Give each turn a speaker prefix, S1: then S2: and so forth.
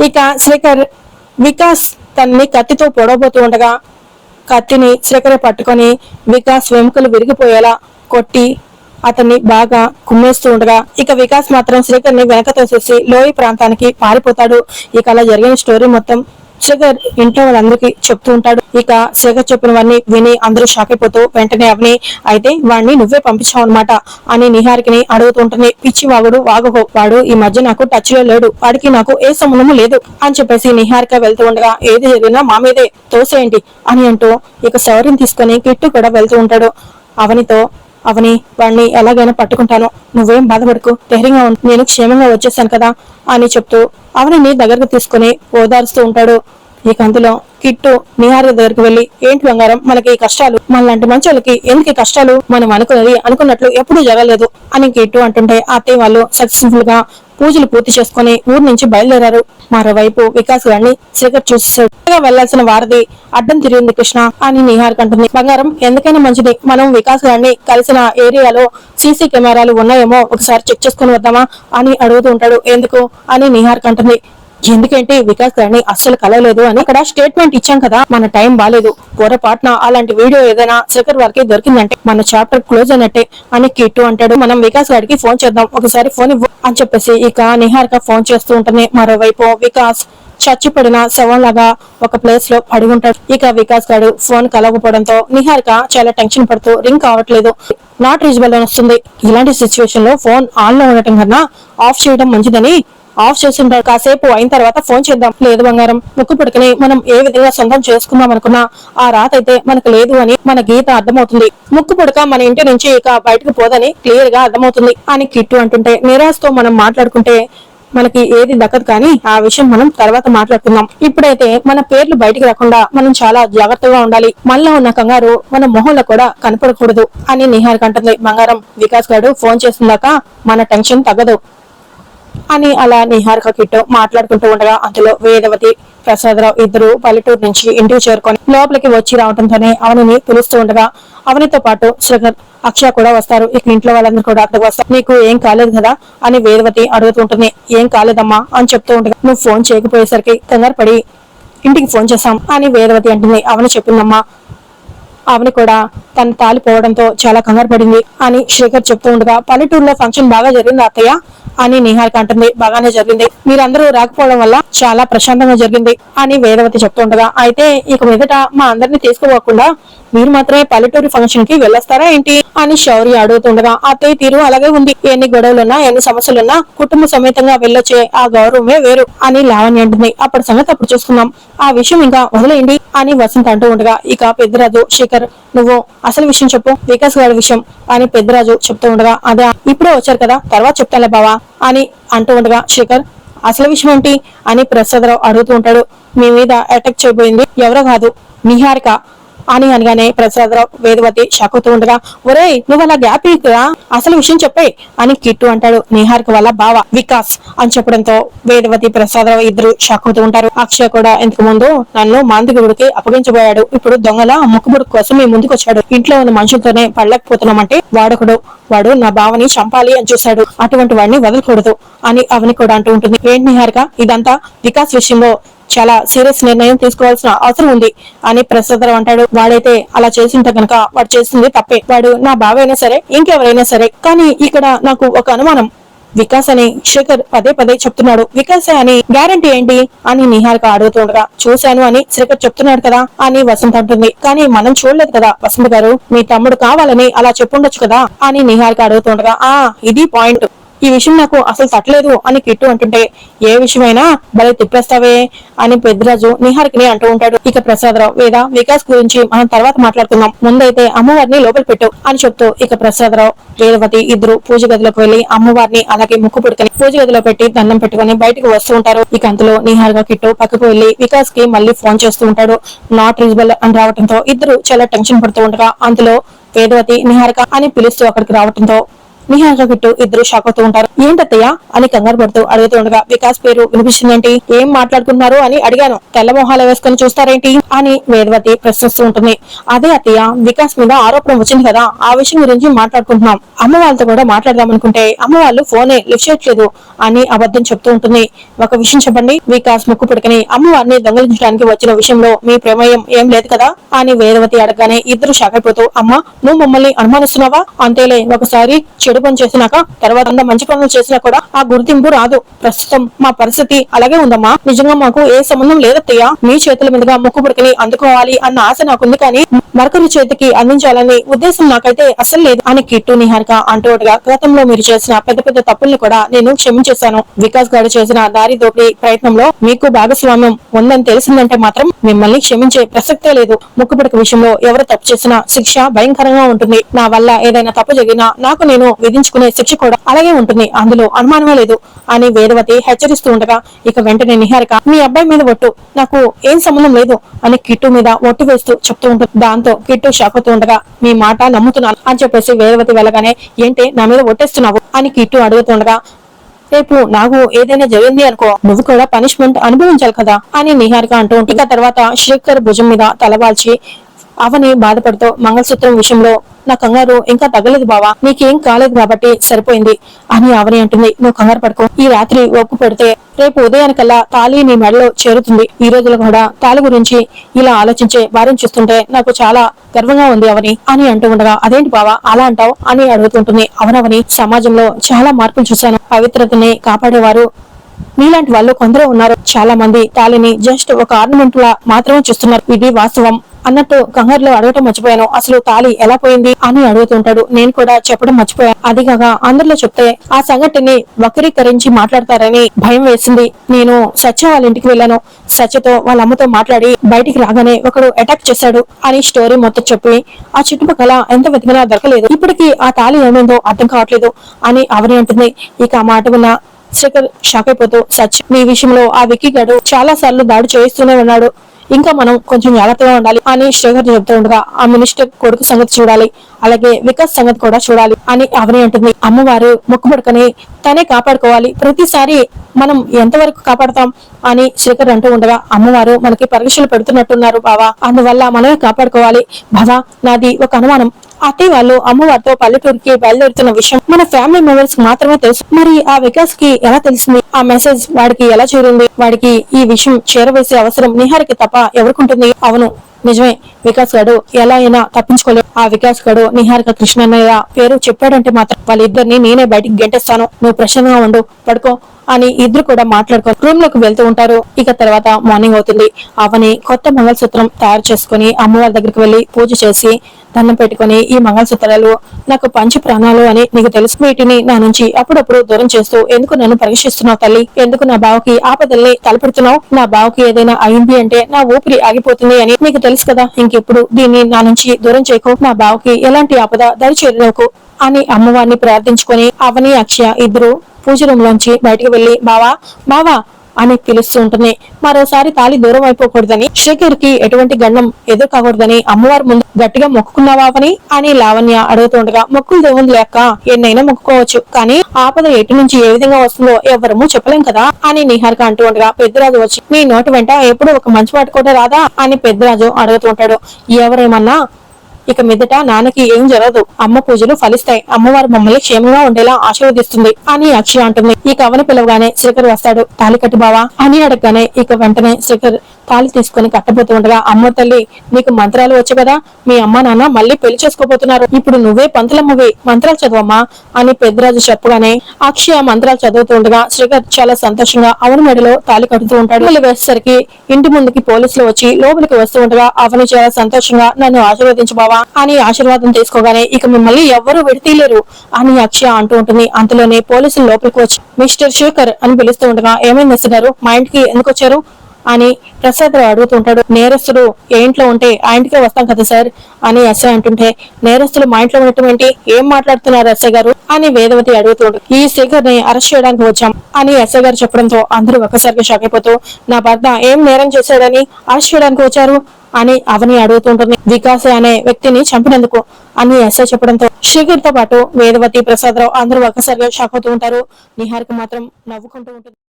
S1: ఇక శేఖర్ వికాస్ తనని కత్తితో పొడవబోతూ ఉండగా కత్తిని శ్రీకర పట్టుకొని వికాస్ వెముకలు విరిగిపోయేలా కొట్టి అతన్ని బాగా కుమ్మేస్తూ ఉండగా ఇక వికాస్ మాత్రం శ్రీకర్ని వెనక తోసేసి లోయ ప్రాంతానికి పారిపోతాడు. ఇక అలా జరిగిన స్టోరీ మొత్తం శ్రీకర్ ఇంట్లో వాళ్ళందరికీ చెప్తూ ఉంటాడు. ఇక శ్రీకర్ చెప్పినవన్నీ విని అందరూ షాక్ అయిపోతూ వెంటనే అవని అయితే వాడిని నువ్వే పంపించావు అనమాట అని నిహారికిని అడుగుతుంటుంది పిచ్చి వాగుడు వాగకు వాడు ఈ మధ్య నాకు టచ్లో లేడు. వాడికి నాకు ఏ సంబంధము లేదు అని చెప్పేసి నిహారిక వెళ్తూ ఉండగా ఏది జరిగినా మా మీదే తోసేయండి అని అంటూ ఇక సౌరిని తీసుకొని కిట్టు కూడా వెళ్తూ ఉంటాడు. అవనితో అవని వాడిని ఎలాగైనా పట్టుకుంటాను. నువ్వేం బాధపడకు. ధైర్యంగా నేను క్షేమంగా వచ్చేసాను కదా అని చెప్తూ అవనిని దగ్గరకు తీసుకుని ఓదారుస్తూ ఉంటాడు. ఇక అందులో కిట్టు నిహారి దగ్గరికి వెళ్ళి ఏంటి బంగారం? మనకి ఈ కష్టాలు. మనలాంటి మంచి వాళ్ళకి ఎందుకు కష్టాలు? మనం అనుకున్నది అనుకున్నట్లు ఎప్పుడూ జరగలేదు అని కిట్టు అంటుంటే ఆ అత్తయ్య వాళ్ళు సక్సెస్ఫుల్గా పూజలు పూర్తి చేసుకుని ఊరు నుంచి బయలుదేరారు. మరోవైపు వికాస్ గారిని శేఖర్ చూస్తాడు వెళ్ళాల్సిన వారిది అడ్డం తిరిగింది కృష్ణ అని నిహార్ అంటుంది. బంగారం ఎందుకైనా మంచిది. మనం వికాస్ గారిని కలిసిన ఏరియాలో సీసీ కెమెరాలు ఉన్నాయేమో ఒకసారి చెక్ చేసుకుని వద్దామా? అని అడుగుతూ ఉంటాడు. ఎందుకు? అని నిహార్ అంటుంది. ఎందుకంటే వికాస్ గారిని అస్సలు కలవలేదు అని ఇక్కడ స్టేట్మెంట్ ఇచ్చాం కదా మన టైం బాలేదు. పొరపాటున అలాంటి వీడియో ఏదైనా శేఖర్ వారికి దొరికిందంటే మన చాప్టర్ క్లోజ్ అయినట్టే అని కిట్టు అంటాడు. మనం వికాస్ గారికి ఫోన్ చేద్దాం. ఒకసారి ఫోన్ ఇవ్వు అని చెప్పేసి ఇక నిహారిక ఫోన్ చేస్తూ ఉంటుంది మరోవైపు వికాస్ చచ్చిపడిన శవం లాగా ఒక ప్లేస్లో పడి ఉంటాడు. ఇక వికాస్ గారు ఫోన్ కలవకపోవడంతో నిహారిక చాలా టెన్షన్ పడుతూ రింగ్ కావట్లేదు. నాట్ రీజబుల్ అని వస్తుంది. ఇలాంటి సిచ్యువేషన్లో ఫోన్ ఆన్లో ఉండటం కన్నా ఆఫ్ చేయడం మంచిదని ఆఫ్ చేసి కాసేపు అయిన తర్వాత ఫోన్ చేద్దాం. లేదు బంగారం ముక్కు పుడుకుని మనం ఏ విధంగా సొంతం చేసుకుందాం అనుకున్నా ఆ రాత అయితే మనకు లేదు అని మన గీత అర్థమవుతుంది. ముక్కు పుడక మన ఇంటి నుంచి ఇక బయటకు పోదని క్లియర్గా అర్థమవుతుంది. అని కిట్టు అంటుంటే నిరాశతో మనం మాట్లాడుకుంటే మనకి ఏది దక్కదు కానీ ఆ విషయం మనం తర్వాత మాట్లాడుకుందాం. ఇప్పుడైతే మన పేర్లు బయటికి రాకుండా మనం చాలా జాగ్రత్తగా ఉండాలి. మనలో ఉన్న కంగారు మన మొహంలో కూడా కనపడకూడదు అని నిహార్ అంటుంది. బంగారం వికాస్ గారు ఫోన్ చేసిందాక మన టెన్షన్ తగ్గదు. అని అలా నిహారిక కిట్టు మాట్లాడుకుంటూ ఉండగా అందులో వేదవతి ప్రసాదరావు ఇద్దరు పల్లెటూరు నుంచి ఇంటికి చేరుకొని లోపలికి వచ్చి రావడంతోనే అవనిని పిలుస్తూ ఉండగా అవనితో పాటు శ్రీకర్ అక్షయ కూడా వస్తారు. ఇక ఇంట్లో వాళ్ళందరూ కూడా అక్కడికి వస్తారు. నీకు ఏం కాలేదు కదా అని వేదవతి అడుగుతుంటుంది. ఏం కాలేదమ్మా అని చెప్తూ ఉండగా నువ్వు ఫోన్ చేయకపోయేసరికి కంగారు పడి ఇంటికి ఫోన్ చేశాం అని వేదవతి అంటుంది. అవని చెప్పిందమ్మా. ఆమెను కూడా తన తాలిపోవడంతో చాలా కంగారు పడింది అని శేఖర్ చెప్తూ ఉండగా పల్లెటూరులో ఫంక్షన్ బాగా జరిగింది అత్తయ్య? అని నిహారిక అంటుంది. బాగానే జరిగింది. మీరందరూ రాకపోవడం వల్ల చాలా ప్రశాంతంగా జరిగింది అని వేదవతి చెప్తుండగా. అయితే ఇక మీదట మా అందరిని తీసుకుపోకుండా మీరు మాత్రమే పల్లెటూరు ఫంక్షన్కి వెళ్ళొస్తారా ఏంటి అని శౌర్య అడుగుతుండగా. అత్తయ్య తీరు అలాగే ఉంది. ఎన్ని గొడవలున్నా ఎన్ని సమస్యలున్నా కుటుంబ సమేతంగా వెళ్ళొచ్చే ఆ గౌరవమే వేరు అని లావణ్య అంటుంది. అప్పటి సంగతి అప్పుడు చూసుకుందాం. ఆ విషయం ఇంకా వదిలేయండి. అని వసంత్ అంటూ ఉండగా ఇక పెద్దరాజు శేఖర్ నువ్వు అసలు విషయం చెప్పు వికాస్ గారి విషయం అని పెద్దరాజు చెప్తూ ఉండగా అదే ఇప్పుడే వచ్చారు కదా తర్వాత చెప్తాలే బావా అని అంటూ ఉండగా శేఖర్ అసలు విషయం ఏంటి అని ప్రసాదరావు అడుగుతూ ఉంటాడు. మీ మీద అటాక్ చేయబోయింది ఎవరో కాదు నిహారిక అని అనగానే ప్రసాదరావు వేదవతి షాకుతూ ఉండగా ఒరేయ్ నువ్వు అలా గ్యాప్ ఇస్తురా అసలు విషయం చెప్పే అని కిట్టు అంటాడు నిహారిక వల్ల బావ వికాస్ అని చెప్పడంతో వేదవతి ప్రసాదరావు ఇద్దరు చక్కుతూ ఉంటారు. అక్షయ్ కూడా ఇంతకు ముందు నన్ను మాందిగుడికి అప్పగించబోయాడు. ఇప్పుడు దొంగల ముక్కుబుడు కోసం మీ ముందుకు వచ్చాడు. ఇంట్లో ఉన్న మనుషులతోనే పడలేకపోతున్నామంటే వాడొకడు వాడు నా బావని చంపాలి అని చూశాడు. అటువంటి వాడిని వదలకూడదు అని అవని కూడా అంటూ ఉంటుంది. ఏంటి నిహారిక? ఇదంతా వికాస్ విషయంలో చాలా సీరియస్ నిర్ణయం తీసుకోవాల్సిన అవసరం ఉంది అని ప్రసాదరావు అంటాడు. వాడైతే అలా చేసింటే కనుక వాడు చేసింది తప్పే. వాడు నా బావైనా సరే ఇంకెవరైనా సరే కానీ ఇక్కడ నాకు ఒక అనుమానం. వికాస్ అని శేఖర్ పదే పదే చెప్తున్నాడు. వికాస్ అని గ్యారంటీ ఏంటి? అని నిహారిక అడుగుతుండగా చూశాను అని శేఖర్ చెప్తున్నాడు కదా అని వసంత్ అంటుంది. కానీ మనం చూడలేదు కదా వసంత్ గారు మీ తమ్ముడు కావాలని అలా చెప్పుండొచ్చు కదా అని నిహారిక అడుగుతుండగా ఆ ఇది పాయింట్ ఈ విషయం నాకు అసలు తట్టలేదు అని కిట్టు అంటుంటే ఏ విషయమైనా భలే తిప్పేస్తావే అని పెద్దరాజు నిహారికని అంటూ ఉంటాడు. ఇక ప్రసాదరావు వేద వికాస్ గురించి మనం తర్వాత మాట్లాడుకుందాం. ముందైతే అమ్మవారిని లోపల పెట్టు అని చెప్తూ ఇక ప్రసాదరావు వేదవతి ఇద్దరు పూజ గదిలోకి వెళ్ళి అమ్మవారిని అలాగే ముక్కు పుడుకొని పూజ గదిలో పెట్టి దండం పెట్టుకొని బయటకు వస్తూ ఉంటారు. ఇక అంతలో నిహారిక కిట్టు పక్కకు వెళ్ళి వికాస్కి మళ్ళీ ఫోన్ చేస్తూ ఉంటాడు. నాట్ రీజబుల్ అని రావడంతో ఇద్దరు చాలా టెన్షన్ పడుతూ ఉండగా అందులో వేదవతి నిహారిక అని పిలుస్తూ అక్కడికి రావడంతో నిహారిక గిట్టు ఇద్దరు షాక్ అవుతూ ఉంటారు. ఏంటత్తయ్య? అని కంగారు పడుతూ అడుగుతూ ఉండగా వికాస్ పేరు వినిపిస్తుందేంటి ఏం మాట్లాడుకుంటున్నారు? అని అడిగాను. తెల్ల మొహాలు వేసుకొని చూస్తారేంటి? అని వేదవతి ప్రశ్నిస్తూ ఉంటుంది. అదే అత్తయ్య వికాస్ మీద ఆరోపణ వచ్చింది కదా ఆ విషయం గురించి మాట్లాడుకుంటున్నాం. అమ్మ వాళ్ళతో కూడా మాట్లాడదాం అనుకుంటే అమ్మ వాళ్ళు ఫోనే లిఫ్ట్ చేయట్లేదు అని అబద్ధం చెప్తూ ఉంటుంది. ఒక విషయం చెప్పండి. వికాస్ ముక్కు పిడకని అమ్మవారిని దొంగలించడానికి వచ్చిన విషయంలో మీ ప్రమేయం ఏం లేదు కదా? అని వేదవతి అడగగానే ఇద్దరు షాక్ అయిపోతూ అమ్మ నువ్వు మమ్మల్ని అనుమానిస్తున్నావా? అంతేలే ఒకసారి చెడు పని చేసినాక తర్వాత అంత మంచి పనులు చేసినా కూడా ఆ గుర్తింపు రాదు. ప్రస్తుతం మా పరిస్థితి అలాగే ఉందమ్మా. నిజంగా మాకు ఏ సంబంధం లేదత్తయ్య. మీ చేతుల మీదుగా ముక్కు పుడకని అందుకోవాలి అన్న ఆశ నాకుంది కానీ మరొకరి చేతికి అందించాలని ఉద్దేశం నాకైతే అసలు లేదు అని కిట్టు నిహారిక అంటూగా గతంలో మీరు చేసిన పెద్ద పెద్ద తప్పుల్ని కూడా నేను క్షమించేశాను. వికాస్ గారు చేసిన దారి దోపిడీ ప్రయత్నంలో మీకు భాగస్వామ్యం ఉందని తెలిసిందంటే మాత్రం మిమ్మల్ని క్షమించే ప్రసక్తే లేదు. ముక్కుపుడక విషయంలో ఎవరు తప్పు చేసినా శిక్ష భయంకరంగా ఉంటుంది. నా వల్ల ఏదైనా తప్పు జరిగినా నాకు నేను విధించుకునే శిక్ష కూడా అలాగే ఉంటుంది. అందులో అనుమానమే లేదు. అని వేదవతి హెచ్చరిస్తూ ఉండగా ఇక వెంటనే నిహారిక మీ అబ్బాయి మీద ఒట్టు. నాకు ఏం సంబంధం లేదు అని కిట్టు మీద ఒట్టు వేస్తూ చెప్తూ ఉంటుంది దాంతో కిట్టు షాక్ అవుతూ ఉండగా మీ మాట నమ్ముతున్నాను అని చెప్పేసి వేదవతి వెళ్ళగానే ఏంటి నా మీద ఒట్టేస్తున్నావు? అని కిట్టు అడుగుతుండగా రేపు నాకు ఏదైనా జరిగింది అనుకో. నువ్వు కూడా పనిష్మెంట్ అనుభవించాలి కదా అని నిహారిక అంటూ ఇక తర్వాత శేఖర్ భుజం మీద తలవాల్చి అవని బాధపడుతూ మంగళసూత్రం విషయంలో నా కంగారు ఇంకా తగ్గలేదు బావా నీకేం కాలేదు కాబట్టి సరిపోయింది అని అవని అంటుంది. నువ్వు కంగారు పడుకో ఈ రాత్రి ఒప్పు పెడితే రేపు ఉదయానికల్లా తాళి నీ మెడలో చేరుతుంది. ఈ రోజులు కూడా తాళి గురించి ఇలా ఆలోచించే వారిని చూస్తుంటే నాకు చాలా గర్వంగా ఉంది అవని అని అంటూ ఉండగా అదేంటి బావా అలా అంటావు? అని అడుగుతుంటుంది అవనవని సమాజంలో చాలా మార్పులు చూశాను. పవిత్రతని కాపాడేవారు మీలాంటి వాళ్ళు కొందరే ఉన్నారు. చాలా మంది తాళిని జస్ట్ ఒక ఆర్నమెంట్ లా మాత్రమే చూస్తున్నారు. ఇది వాస్తవం. అన్నట్టు కంగారులో అడగటం మర్చిపోయాను. అసలు తాళి ఎలా పోయింది అని అడుగుతుంటాడు. నేను కూడా చెప్పడం మర్చిపోయాను అదిగాక అందరిలో చెప్తే ఆ సంఘటనని వక్రీకరించి మాట్లాడతారని భయం వేసింది. నేను సత్య వాళ్ళ ఇంటికి వెళ్ళాను. సత్యతో వాళ్ళ అమ్మతో మాట్లాడి బయటికి రాగానే ఒకడు అటాక్ చేశాడు అని స్టోరీ మొత్తం చెప్పి ఆ చుట్టుపక్కల ఎంత వెతికినా దొరకలేదు. ఇప్పటికీ ఆ తాళి ఏమైందో అర్థం కావట్లేదు అని అవని అంటుంది. ఇక ఆ మాట విన్న శేఖర్ షాక్ అయిపోతూ సచ్ మీ విషయంలో ఆ విక్కీ గడు చాలా సార్లు దాడి చేయిస్తూనే ఉన్నాడు. ఇంకా మనం కొంచెం జాగ్రత్తగా ఉండాలి అని శేఖర్ చెబుతూ ఉండగా ఆ మినిస్టర్ కొడుకు సంగతి చూడాలి. అలాగే వికాస్ సంగతి కూడా చూడాలి అని అవని అంటుంది. అమ్మవారు ముక్కుపడుకని తనే కాపాడుకోవాలి. ప్రతిసారి మనం ఎంతవరకు కాపాడతాం అని శేఖర్ అంటూ ఉండగా అమ్మవారు మనకి పరీక్షలు పెడుతున్నట్టున్నారు బావా. అందువల్ల మనమే కాపాడుకోవాలి. బావా నాది ఒక అనుమానం. అత్తయ్య వాళ్ళు అమ్మవారితో పల్లెటూరుకి బయలుదేరుతున్న విషయం మన ఫ్యామిలీ మెంబర్స్ మాత్రమే తెలుసు. మరి ఆ వికాస్కి ఎలా తెలిసింది? ఆ మెసేజ్ వాడికి ఎలా చేరింది? వాడికి ఈ విషయం చేరవేసే అవసరం నిహారికి తప్ప ఎవరికుంటుంది అవును. నిజమే వికాస్ గడు ఎలా అయినా తప్పించుకోలేదు ఆ వికాస్ గడు నిహారిక కృష్ణన్నయ్య పేరు చెప్పాడంటే మాత్రం వాళ్ళిద్దరిని నేనే బయటికి గెంటేస్తాను. నువ్వు ప్రశాంతంగా ఉండు పడుకో అని ఇద్దరు కూడా మాట్లాడుకొని రూమ్లోకి వెళ్తూ ఉంటారు. ఇక తర్వాత మార్నింగ్ అవుతుంది. అవని కొత్త మంగళసూత్రం తయారు చేసుకుని అమ్మవారి దగ్గరికి వెళ్ళి పూజ చేసి దండం పెట్టుకుని ఈ మంగళసూత్రాలు నాకు పంచి ప్రాణాలు అని నీకు తెలుసు వీటిని నా నుంచి అప్పుడప్పుడు దూరం చేస్తూ ఎందుకు నన్ను పరీక్షిస్తున్నావు తల్లి? ఎందుకు నా బావకి ఆపదల్ని తలపెడుతున్నావు? నా బావకి ఏదైనా అయింది అంటే నా ఊపిరి ఆగిపోతుంది అని నీకు తెలుసు కదా ఇంకెప్పుడు దీన్ని నా నుంచి దూరం చేయకు నా బావకి ఎలాంటి ఆపద దరి అని అమ్మవారిని ప్రార్థించుకొని అవని అక్షయ ఇద్దరు పూజ రూమ్ లోంచి బయటకు వెళ్ళి బావా బావా అని పిలుస్తూ ఉంటుంది. మరోసారి తాళి దూరం అయిపోకూడదని శేఖర్కి ఎటువంటి గండం ఎదురు కాకూడదని అమ్మవారి ముందు గట్టిగా మొక్కుకున్నావాని అని అని లావణ్య అడుగుతుండగా మొక్కులు దేవుంది లేక ఎన్నైనా మొక్కుకోవచ్చు. కానీ ఆపద ఎటు నుంచి ఏ విధంగా వస్తుందో ఎవరము చెప్పలేం కదా? అని నిహారిక అంటూ ఉండగా పెద్దరాజు వచ్చి నీ నోటి వెంట ఎప్పుడు ఒక మంచి మాట కూడా రాదా? అని పెద్దరాజు అడుగుతుంటాడు ఎవరేమన్నా ఇక మీదట నాన్నకి ఏం జరగదు. అమ్మ పూజలు ఫలిస్తాయి. అమ్మవారు మమ్మల్ని క్షేమంగా ఉండేలా ఆశీర్వదిస్తుంది అని అక్షయ అంటుంది. ఈ కవన పిలవగానే శేఖర్ వస్తాడు. తాలి కట్టు బావా అని అడగగానే ఇక వెంటనే శేఖర్ తాళి తీసుకుని కట్టబోతూ ఉండగా అమ్మ తల్లి నీకు మంత్రాలు వచ్చు కదా? మీ అమ్మ నాన్న మళ్ళీ పెళ్ళి చేసుకోబోతున్నారు. ఇప్పుడు నువ్వే పంతులమ్మవి. మంత్రాలు చదవమ్మా అని పెద్దరాజు చెప్పగానే అక్షయ మంత్రాలు చదువుతూ ఉండగా శ్రీకర్ చాలా సంతోషంగా అవని మెడలో తాళి కడుతూ ఉంటాడు. మళ్ళీ వేసేసరికి ఇంటి ముందుకి పోలీసులు వచ్చి లోపలికి వస్తూ ఉండగా అవని చాలా సంతోషంగా నన్ను ఆశీర్వదించు బావా అని ఆశీర్వాదం తీసుకోగానే ఇక మిమ్మల్ని ఎవ్వరూ విడతీయలేరు అని అక్షయ అంటూ ఉంటుంది. అంతలోనే పోలీసులు లోపలికి వచ్చి మిస్టర్ శేఖర్ అని పిలుస్తూ ఉండగా ఏమైంది వస్తున్నారు మా ఇంటికి ఎందుకు వచ్చారు? అని ప్రసాదరావు అడుగుతుంటాడు. నేరస్తుడు ఏ ఇంట్లో ఉంటే ఆ ఇంటికే వస్తాం కదా సార్? అని ఎస్ఐ అంటుంటే నేరస్తులు మా ఇంట్లో ఉండటం ఏంటి? ఏం మాట్లాడుతున్నారు ఎస్ఐ గారు? అని వేదవతి అడుగుతుండు. ఈ శేఖర్ని అరెస్ట్ చేయడానికి వచ్చాం అని ఎస్ఐ గారు చెప్పడంతో అందరూ ఒక్కసారిగా షాక్ అయిపోతూ నా భర్త ఏం నేరం చేశాడని అరెస్ట్ చేయడానికి వచ్చారు? అని అవని అడుగుతుంటుంది. వికాస్ అనే వ్యక్తిని చంపినందుకు? అని ఎస్ఐ చెప్పడంతో శేఖర్తో పాటు వేదవతి ప్రసాదరావు అందరూ ఒక్కసారిగా షాక్ అవుతూ ఉంటారు. నిహారిక మాత్రం నవ్వుకుంటూ ఉంటుంది.